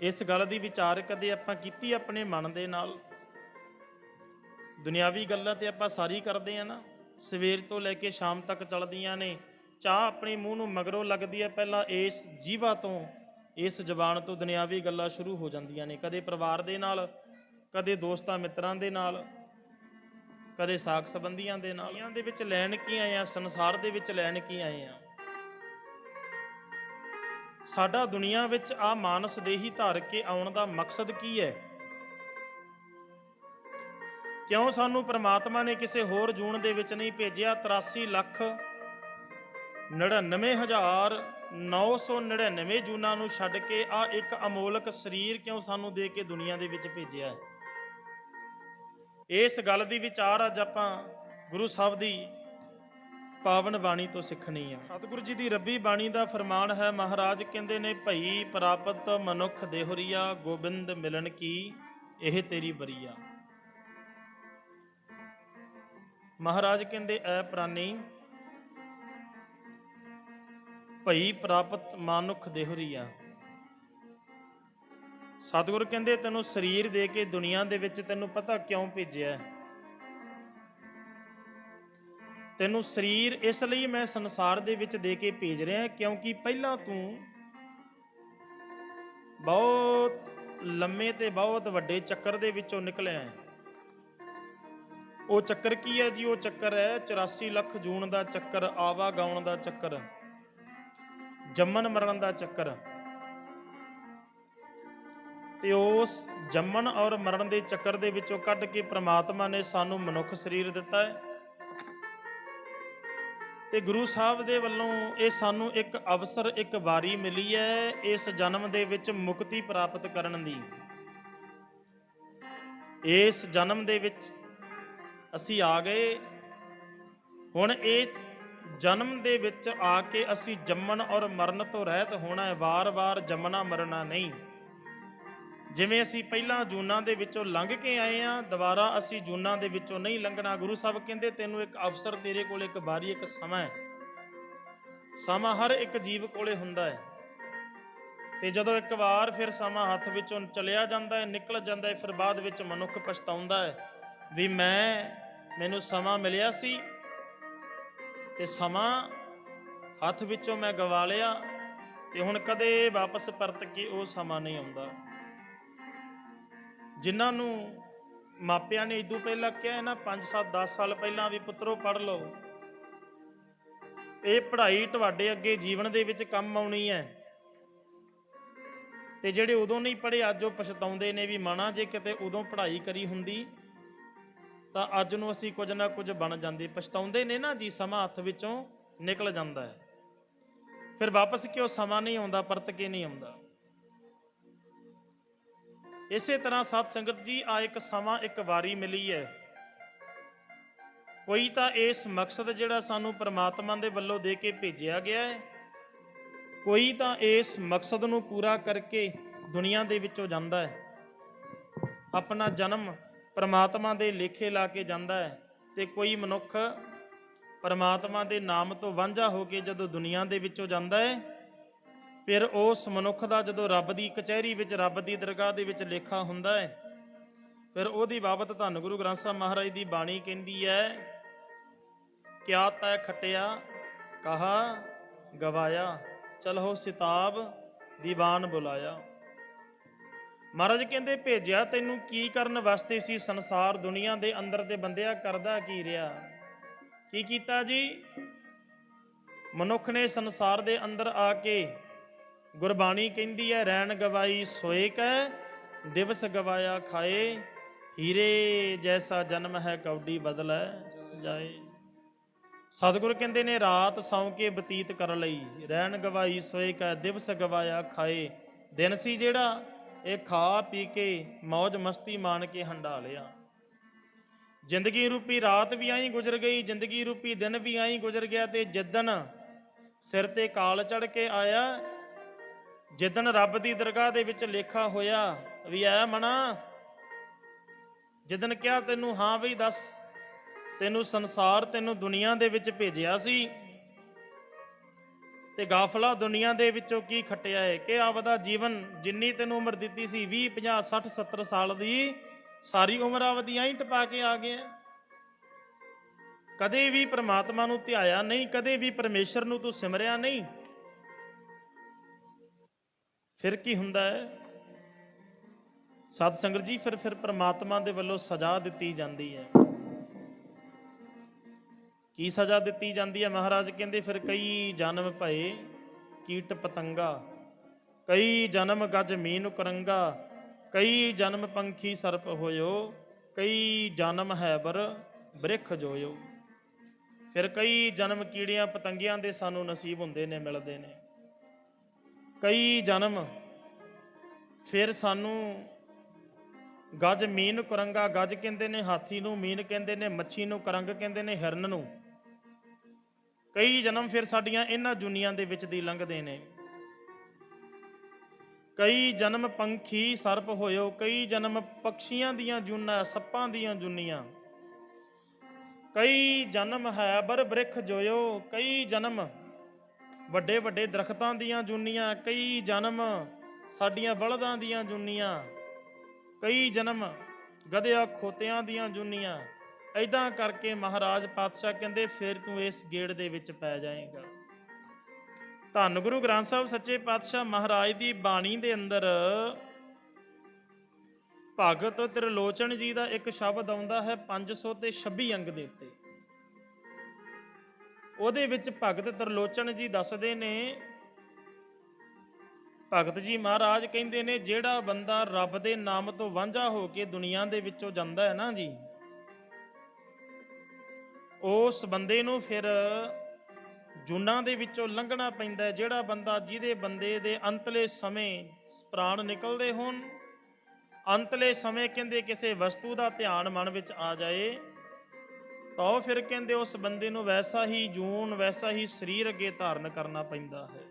ਇਸ ਗੱਲ ਦੀ ਵਿਚਾਰ ਕਦੇ ਆਪਾਂ ਕੀਤੀ ਆਪਣੇ ਮਨ ਦੇ ਨਾਲ? ਦੁਨਿਆਵੀ ਗੱਲਾਂ ਤੇ ਆਪਾਂ ਸਾਰੀ ਕਰਦੇ ਆ ਨਾ। ਸਵੇਰ ਤੋਂ ਲੈ ਕੇ ਸ਼ਾਮ ਤੱਕ ਚੱਲਦੀਆਂ ਨੇ। ਚਾਹ ਆਪਣੇ ਮੂੰਹ ਨੂੰ ਮਗਰੋਂ ਲੱਗਦੀ ਹੈ। ਪਹਿਲਾਂ ਇਸ ਜੀਵਾ ਤੋਂ, ਇਸ ਜ਼ਬਾਨ ਤੋਂ ਦੁਨਿਆਵੀ ਗੱਲਾਂ ਸ਼ੁਰੂ ਹੋ ਜਾਂਦੀਆਂ ਨੇ। ਕਦੇ ਪਰਿਵਾਰ ਦੇ ਨਾਲ, ਕਦੇ ਦੋਸਤਾਂ ਮਿੱਤਰਾਂ ਦੇ ਨਾਲ, ਕਦੇ ਸਾਖ ਸੰਬੰਧੀਆਂ ਦੇ ਨਾਲ। ਇਹਨਾਂ ਦੇ ਵਿੱਚ ਲੈਣ ਕੀ ਆਏ ਆ ਸੰਸਾਰ ਦੇ ਵਿੱਚ ਲੈਣ ਕੀ ਆਏ ਆ ਸਾਡਾ ਦੁਨੀਆ ਵਿੱਚ ਆ ਮਾਨਸ ਦੇਹੀ ਧਾਰ ਕੇ ਆਉਣ ਦਾ ਮਕਸਦ ਕੀ ਹੈ? ਕਿਉਂ ਸਾਨੂੰ ਪ੍ਰਮਾਤਮਾ ਨੇ ਕਿਸੇ ਹੋਰ ਜੂਨ ਦੇ ਵਿੱਚ ਨਹੀਂ ਭੇਜਿਆ? 83 ਲੱਖ 99999 ਜੂਨਾਂ ਨੂੰ ਛੱਡ ਕੇ ਆ ਇੱਕ ਅਮੋਲਕ ਸਰੀਰ ਕਿਉਂ ਸਾਨੂੰ ਦੇ ਕੇ ਦੁਨੀਆ ਦੇ ਵਿੱਚ ਭੇਜਿਆ ਹੈ? ਇਸ ਗੱਲ ਦੀ ਵਿਚਾਰ ਅੱਜ ਆਪਾਂ ਗੁਰੂ ਸਾਹਿਬ ਦੀ ਪਾਵਨ ਬਾਣੀ ਤੋਂ ਸਿੱਖਣੀ ਆ। ਸਤਿਗੁਰੂ ਜੀ ਦੀ ਰੱਬੀ ਬਾਣੀ ਦਾ ਫਰਮਾਨ ਹੈ, ਮਹਾਰਾਜ ਕਹਿੰਦੇ ਨੇ, ਭਈ ਪ੍ਰਾਪਤ ਮਨੁੱਖ ਦੇਹਰੀਆ ਗੋਬਿੰਦ ਮਿਲਨ ਕੀ? ਇਹ ਤੇਰੀ ਬਰੀਆ ਮਹਾਰਾਜ ਕਹਿੰਦੇ, ਐ ਪ੍ਰਾਨੀ, ਭਈ ਪ੍ਰਾਪਤ ਮਨੁੱਖ ਦੇਹਰੀਆ ਸਤਿਗੁਰ ਕਹਿੰਦੇ, ਤੈਨੂੰ ਸਰੀਰ ਦੇ ਕੇ ਦੁਨੀਆ ਦੇ ਵਿੱਚ ਤੈਨੂੰ ਪਤਾ ਕਿਉਂ ਭੇਜਿਆ? ਹੈ? ਤੈਨੂੰ ਸਰੀਰ ਇਸ ਲਈ ਮੈਂ ਸੰਸਾਰ ਦੇ ਵਿੱਚ ਦੇ ਕੇ ਭੇਜ ਰਿਹਾ ਕਿਉਂਕਿ ਪਹਿਲਾਂ ਤੂੰ ਬਹੁਤ ਲੰਮੇ ਤੇ ਬਹੁਤ ਵੱਡੇ ਚੱਕਰ ਦੇ ਵਿੱਚੋਂ ਨਿਕਲਿਆ ਹੈ। ਉਹ ਚੱਕਰ ਕੀ ਹੈ ਜੀ? ਉਹ ਚੱਕਰ ਹੈ 84 ਲੱਖ ਜੂਨ ਦਾ ਚੱਕਰ, ਆਵਾ ਗਾਉਣ ਦਾ ਚੱਕਰ ਜੰਮਨ ਮਰਨ ਦਾ ਚੱਕਰ। ਤੇ ਉਸ ਜੰਮਣ ਔਰ ਮਰਨ ਦੇ ਚੱਕਰ ਦੇ ਵਿੱਚੋਂ ਕੱਢ ਕੇ ਪ੍ਰਮਾਤਮਾ ਨੇ ਸਾਨੂੰ ਮਨੁੱਖ ਸਰੀਰ ਦਿੱਤਾ ਹੈ। ਤੇ ਗੁਰੂ ਸਾਹਿਬ ਦੇ ਵੱਲੋਂ ਇਹ ਸਾਨੂੰ ਇੱਕ ਅਵਸਰ, ਇੱਕ ਵਾਰੀ ਮਿਲੀ ਹੈ ਇਸ ਜਨਮ ਦੇ ਵਿੱਚ ਮੁਕਤੀ ਪ੍ਰਾਪਤ ਕਰਨ ਦੀ। ਇਸ ਜਨਮ ਦੇ ਵਿੱਚ ਅਸੀਂ ਆ ਗਏ। ਹੁਣ ਇਹ ਜਨਮ ਦੇ ਵਿੱਚ ਆ ਕੇ ਅਸੀਂ ਜੰਮਣ ਔਰ ਮਰਨ ਤੋਂ ਰਹਿਤ ਹੋਣਾ ਹੈ। ਵਾਰ-ਵਾਰ ਜੰਮਣਾ ਮਰਨਾ ਨਹੀਂ। ਜਿਵੇਂ ਅਸੀਂ ਪਹਿਲਾਂ ਜੂਨਾਂ ਦੇ ਵਿੱਚੋਂ ਲੰਘ ਕੇ ਆਏ ਆ ਦੁਬਾਰਾ ਅਸੀਂ ਜੂਨਾਂ ਦੇ ਵਿੱਚੋਂ ਨਹੀਂ ਲੰਘਣਾ। ਗੁਰੂ ਸਾਹਿਬ ਕਹਿੰਦੇ, ਤੈਨੂੰ ਇੱਕ ਅਵਸਰ ਤੇਰੇ ਕੋਲ, ਇੱਕ ਵਾਰੀ, ਇੱਕ ਸਮਾਂ ਹੈ। ਸਮਾਂ ਹਰ ਇੱਕ ਜੀਵ ਕੋਲੇ ਹੁੰਦਾ ਹੈ। ਤੇ ਜਦੋਂ ਇੱਕ ਵਾਰ ਫਿਰ ਸਮਾਂ ਹੱਥ ਵਿੱਚੋਂ ਚਲਿਆ ਜਾਂਦਾ ਹੈ, ਨਿਕਲ ਜਾਂਦਾ ਹੈ, ਫਿਰ ਬਾਅਦ ਵਿੱਚ ਮਨੁੱਖ ਪਛਤਾਉਂਦਾ ਹੈ ਵੀ ਮੈਂ, ਮੈਨੂੰ ਸਮਾਂ ਮਿਲਿਆ ਸੀ ਤੇ ਸਮਾਂ ਹੱਥ ਵਿੱਚੋਂ ਮੈਂ ਗਵਾ ਲਿਆ ਤੇ ਹੁਣ ਕਦੇ ਵਾਪਸ ਪਰਤ ਕੇ ਉਹ ਸਮਾਂ ਨਹੀਂ ਆਉਂਦਾ। ਜਿਨ੍ਹਾਂ ਨੂੰ ਮਾਪਿਆਂ ਨੇ ਇਦੋਂ ਪਹਿਲਾਂ ਕਿਹਾ ਨਾ 5 7 10 ਸਾਲ ਪਹਿਲਾਂ ਵੀ ਪੁੱਤਰੋ ਪੜ ਲਓ। ਇਹ ਪੜ੍ਹਾਈ ਤੁਹਾਡੇ ਅੱਗੇ ਜੀਵਨ ਦੇ ਵਿੱਚ ਕੰਮ ਆਉਣੀ ਹੈ। ਤੇ ਜਿਹੜੇ ਉਦੋਂ ਨਹੀਂ ਪੜ੍ਹੇ, ਅੱਜ ਉਹ ਪਛਤਾਉਂਦੇ ਨੇ ਵੀ ਮਾਣਾ, ਜੇ ਕਿਤੇ ਉਦੋਂ ਪੜ੍ਹਾਈ ਕਰੀ ਹੁੰਦੀ, ਤਾਂ ਅੱਜ ਨੂੰ ਅਸੀਂ ਕੁਝ ਨਾ ਕੁਝ ਬਣ ਜਾਂਦੇ। ਪਛਤਾਉਂਦੇ ਨੇ ਨਾ ਜੀ, ਸਮਾਂ ਹੱਥ ਵਿੱਚੋਂ ਨਿਕਲ ਜਾਂਦਾ ਹੈ। ਫਿਰ ਵਾਪਸ ਕਿਉਂ ਸਮਾਂ ਨਹੀਂ ਆਉਂਦਾ, ਪਰਤ ਕੇ ਨਹੀਂ ਆਉਂਦਾ? ਇਸੇ ਤਰ੍ਹਾਂ ਸਤ ਸੰਗਤ ਜੀ, ਆ ਇੱਕ ਸਮਾਂ, ਇੱਕ ਵਾਰੀ ਮਿਲੀ ਹੈ। ਕੋਈ ਤਾਂ ਇਸ ਮਕਸਦ ਜਿਹੜਾ ਸਾਨੂੰ ਪ੍ਰਮਾਤਮਾ ਦੇ ਵੱਲੋਂ ਦੇ ਕੇ ਭੇਜਿਆ ਗਿਆ ਹੈ, ਕੋਈ ਤਾਂ ਇਸ ਮਕਸਦ ਨੂੰ ਪੂਰਾ ਕਰਕੇ ਦੁਨੀਆ ਦੇ ਵਿੱਚੋਂ ਜਾਂਦਾ ਹੈ। ਆਪਣਾ ਜਨਮ ਪ੍ਰਮਾਤਮਾ ਦੇ ਲੇਖੇ ਲਾ ਕੇ ਜਾਂਦਾ ਹੈ ਤੇ ਕੋਈ ਮਨੁੱਖ ਪ੍ਰਮਾਤਮਾ ਦੇ ਨਾਮ ਤੋਂ ਵਾਂਝਾ ਹੋ ਕੇ ਜਦੋਂ ਦੁਨੀਆ ਦੇ ਵਿੱਚੋਂ ਜਾਂਦਾ ਹੈ ਫਿਰ ਉਸ ਮਨੁੱਖ ਦਾ ਜਦੋਂ ਰੱਬ ਦੀ ਕਚਹਿਰੀ ਵਿੱਚ, ਰੱਬ ਦੀ ਦਰਗਾਹ ਦੇ ਵਿੱਚ ਲੇਖਾ ਹੁੰਦਾ ਹੈ, ਫਿਰ ਉਹਦੀ ਬਾਬਤ ਧੰਨ ਗੁਰੂ ਗ੍ਰੰਥ ਸਾਹਿਬ ਮਹਾਰਾਜ ਦੀ ਬਾਣੀ ਕਹਿੰਦੀ ਹੈ, ਕਿਆ ਤੈ ਖਟਿਆ, ਕਹਾ, ਗਵਾਇਆ, ਚਲੋ ਸਿਤਾਬ, ਦੀਵਾਨ ਬੁਲਾਇਆ। ਮਹਾਰਾਜ ਕਹਿੰਦੇ, ਭੇਜਿਆ ਤੈਨੂੰ ਕੀ ਕਰਨ ਵਾਸਤੇ ਸੀ ਸੰਸਾਰ ਦੁਨੀਆ ਦੇ ਅੰਦਰ ਦੇ ਬੰਦਿਆ ਕਰਦਾ ਕੀ ਰਿਹਾ? ਕੀ ਕੀਤਾ ਜੀ? ਮਨੁੱਖ ਨੇ ਸੰਸਾਰ ਦੇ ਅੰਦਰ ਆ ਕੇ ਗੁਰਬਾਣੀ ਕਹਿੰਦੀ ਹੈ ਰੈਣ ਗਵਾਈ ਸੋਏ ਕੈ, ਦਿਵਸ ਗਵਾਇਆ ਖਾਏ, ਹੀਰੇ ਜੈਸਾ ਜਨਮ ਹੈ ਕੌਡੀ ਬਦਲੈ ਜਾਏ। ਸਤਿਗੁਰ ਕਹਿੰਦੇ ਨੇ, ਰਾਤ ਸੌਂ ਕੇ ਬਤੀਤ ਕਰ ਲਈ, ਰਹਿਣ ਗਵਾਈ ਸੋਏ ਕੈ, ਦਿਵਸ ਗਵਾਇਆ ਖਾਏ। ਦਿਨ ਸੀ ਜਿਹੜਾ ਇਹ ਖਾ ਪੀ ਕੇ ਮौज ਮਸਤੀ ਮਾਣ ਕੇ ਹੰਡਾ ਲਿਆ ਜ਼ਿੰਦਗੀ ਰੂਪੀ ਰਾਤ ਵੀ ਆਈ ਗੁਜ਼ਰ ਗਈ, ਜ਼ਿੰਦਗੀ ਰੂਪੀ ਦਿਨ ਵੀ ਆਈ ਗੁਜ਼ਰ ਗਿਆ ਤੇ ਜਿੱਦਨ ਸਿਰ ਤੇ ਕਾਲ ਚੜ ਕੇ ਆਇਆ ਜਿੱਦਨ ਰੱਬ ਦੀ ਦਰਗਾਹ ਦੇ ਵਿੱਚ ਲੇਖਾ ਹੋਇਆ ਵੀ ਐ ਮਣਾ ਜਿੱਦਨ ਕਿਹਾ ਤੈਨੂੰ ਹਾਂ ਵੀ ਦੱਸ, ਤੈਨੂੰ ਸੰਸਾਰ ਤੈਨੂੰ ਦੁਨੀਆ ਦੇ ਵਿੱਚ ਭੇਜਿਆ ਸੀ, ਤੇ ਗਾਫਲਾ ਦੁਨੀਆ ਦੇ ਵਿੱਚੋਂ ਕੀ ਖੱਟਿਆ ਹੈ ਕਿ ਆਪਦਾ ਜੀਵਨ ਜਿੰਨੀ ਤੈਨੂੰ ਉਮਰ ਦਿੱਤੀ ਸੀ 20 50 60 70 ਸਾਲ ਦੀ, ਸਾਰੀ ਉਮਰ ਆਪਦੀਆਂ ਹੀ ਟਪਾ ਕੇ ਆ ਗਿਆ। ਕਦੇ ਵੀ ਪ੍ਰਮਾਤਮਾ ਨੂੰ ਧਿਆਇਆ ਨਹੀਂ, ਕਦੇ ਵੀ ਪਰਮੇਸ਼ਰ ਨੂੰ ਤੂੰ ਸਿਮਰਿਆ ਨਹੀਂ। ਫਿਰ ਕੀ ਹੁੰਦਾ ਹੈ? ਸਤ ਸੰਗਤ ਜੀ, ਫਿਰ ਫਿਰ ਪ੍ਰਮਾਤਮਾ ਦੇ ਵੱਲੋਂ ਸਜ਼ਾ ਦਿੱਤੀ ਜਾਂਦੀ ਹੈ। ਕੀ ਸਜ਼ਾ ਦਿੱਤੀ ਜਾਂਦੀ ਹੈ? ਮਹਾਰਾਜ ਕਹਿੰਦੇ, ਫਿਰ ਕਈ ਜਨਮ ਭਏ ਕੀਟ ਪਤੰਗਾ, ਕਈ ਜਨਮ ਗਜ ਮੀਨ ਕਰੰਗਾ, ਕਈ ਜਨਮ ਪੰਖੀ ਸਰਪ ਹੋਇਓ, ਕਈ ਜਨਮ ਹੈ ਬਰ ਬ੍ਰਿਖ ਜੋਇਓ। ਫਿਰ ਕਈ ਜਨਮ ਕੀੜੀਆਂ ਪਤੰਗੀਆਂ ਦੇ ਸਾਨੂੰ ਨਸੀਬ ਹੁੰਦੇ ਨੇ, ਮਿਲਦੇ ਨੇ। ਕਈ ਜਨਮ ਫਿਰ ਸਾਨੂੰ ਗੱਜ ਮੀਨ ਕਰੰਗਾ, ਗੱਜ ਕਹਿੰਦੇ ਨੇ ਹਾਥੀ ਨੂੰ, ਮੀਨ ਕਹਿੰਦੇ ਨੇ ਮੱਛੀ ਨੂੰ, ਕਰੰਗ ਕਹਿੰਦੇ ਨੇ ਹਿਰਨ ਨੂੰ। ਕਈ ਜਨਮ ਫਿਰ ਸਾਡੀਆਂ ਇਹਨਾਂ ਦੁਨੀਆਂ ਦੇ ਵਿੱਚ ਦੀ ਲੰਘਦੇ ਨੇ। ਕਈ ਜਨਮ ਪੰਖੀ ਸਰਪ ਹੋਇਓ, ਕਈ ਜਨਮ ਪਕਸ਼ੀਆਂ ਦੀਆਂ ਜੁਨਾਂ, ਸੱਪਾਂ ਦੀਆਂ ਜੁਨੀਆਂ। ਕਈ ਜਨਮ ਹੈ ਬਰ ਬ੍ਰਿਖ ਜੋਇਓ, ਕਈ ਜਨਮ ਵੱਡੇ ਵੱਡੇ ਦਰਖਤਾਂ ਦੀਆਂ ਜੁਨੀਆਂ, ਕਈ ਜਨਮ ਸਾਡੀਆਂ ਬਲਦਾਂ ਦੀਆਂ ਜੁਨੀਆਂ, ਕਈ ਜਨਮ ਗਧਿਆ ਖੋਤਿਆਂ ਦੀਆਂ ਜੁਨੀਆਂ। ਐਦਾਂ ਕਰਕੇ ਮਹਾਰਾਜ ਪਾਤਸ਼ਾਹ ਕਹਿੰਦੇ, ਫਿਰ ਤੂੰ ਇਸ ਗੇੜ ਦੇ ਵਿੱਚ ਪੈ ਜਾਏਗਾ। ਧੰਨ ਗੁਰੂ ਗ੍ਰੰਥ ਸਾਹਿਬ, ਸੱਚੇ ਪਾਤਸ਼ਾਹ ਮਹਾਰਾਜ ਦੀ ਬਾਣੀ ਦੇ ਅੰਦਰ ਭਗਤ ਤ੍ਰਿਲੋਚਨ ਜੀ ਦਾ ਇੱਕ ਸ਼ਬਦ ਆਉਂਦਾ ਹੈ 526 ਅੰਗ ਦੇ ਉੱਤੇ। ਉਹਦੇ ਵਿੱਚ ਭਗਤ ਤਰਲੋਚਨ ਜੀ ਦੱਸਦੇ ਨੇ, ਭਗਤ ਜੀ ਮਹਾਰਾਜ ਕਹਿੰਦੇ ਨੇ, ਜਿਹੜਾ ਬੰਦਾ ਰੱਬ ਦੇ ਨਾਮ ਤੋਂ ਵਾਂਝਾ ਹੋ ਕੇ ਦੁਨੀਆ ਦੇ ਵਿੱਚੋਂ ਜਾਂਦਾ ਹੈ ਨਾ ਜੀ, ਉਸ ਬੰਦੇ ਨੂੰ ਫਿਰ ਜੁਨਾ ਦੇ ਵਿੱਚੋਂ ਲੰਘਣਾ ਪੈਂਦਾ ਜਿਹੜਾ ਬੰਦਾ, ਜਿਹਦੇ ਬੰਦੇ ਦੇ ਅੰਤਲੇ ਸਮੇਂ ਪ੍ਰਾਣ ਨਿਕਲਦੇ ਹੋਣ, ਅੰਤਲੇ ਸਮੇਂ ਕਹਿੰਦੇ ਕਿਸੇ ਵਸਤੂ ਦਾ ਧਿਆਨ ਮਨ ਵਿੱਚ ਆ ਜਾਏ ਤਾਂ ਉਹ ਫਿਰ ਕਹਿੰਦੇ ਉਸ ਬੰਦੇ ਨੂੰ ਵੈਸਾ ਹੀ ਜੂਨ, ਵੈਸਾ ਹੀ ਸਰੀਰ ਅੱਗੇ ਧਾਰਨ ਕਰਨਾ ਪੈਂਦਾ ਹੈ।